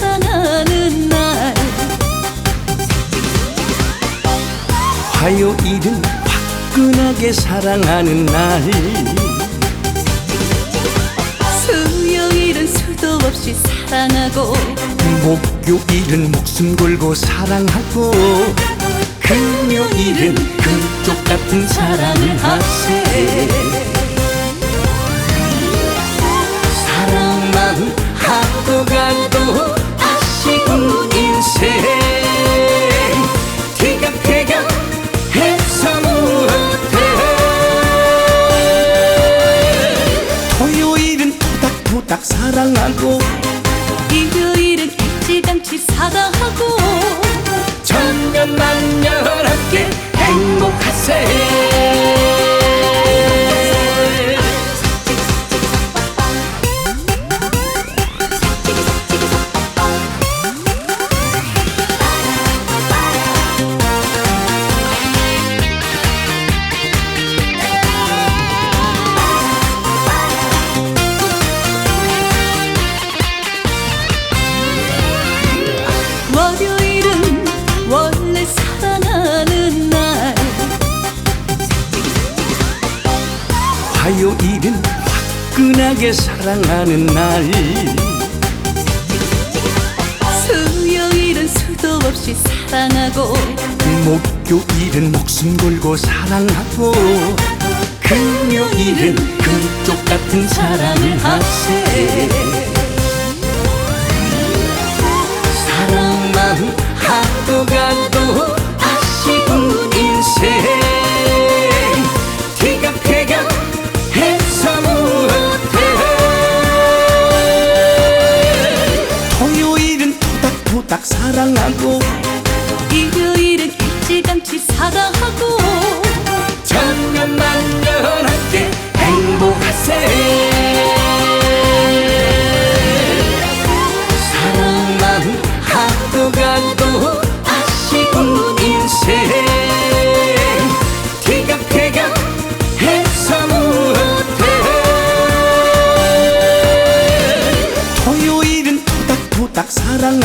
사랑하는 날. 화요일은 화끈하게 사랑하는 날. 수요일은 수도 없이 사랑하고 목요일은 목숨 걸고 사랑하고 금요일은 금쪽 같은 사랑을 하세요 呜。 화요일은 화끈하게 사랑하는 날. 수요일은 수도 없이 사랑하고 목요일은 목숨 걸고 사랑하고 금요일은 금쪽 같은 사랑을 하세 딱 사랑하고 일요일은 일찌감치 사랑하고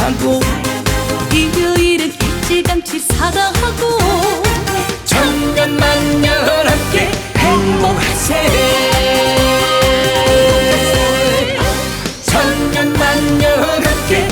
하고 일요일은 일찌감치 사다 하고 천년 만년 함께 행복하세. 천년 만년 함께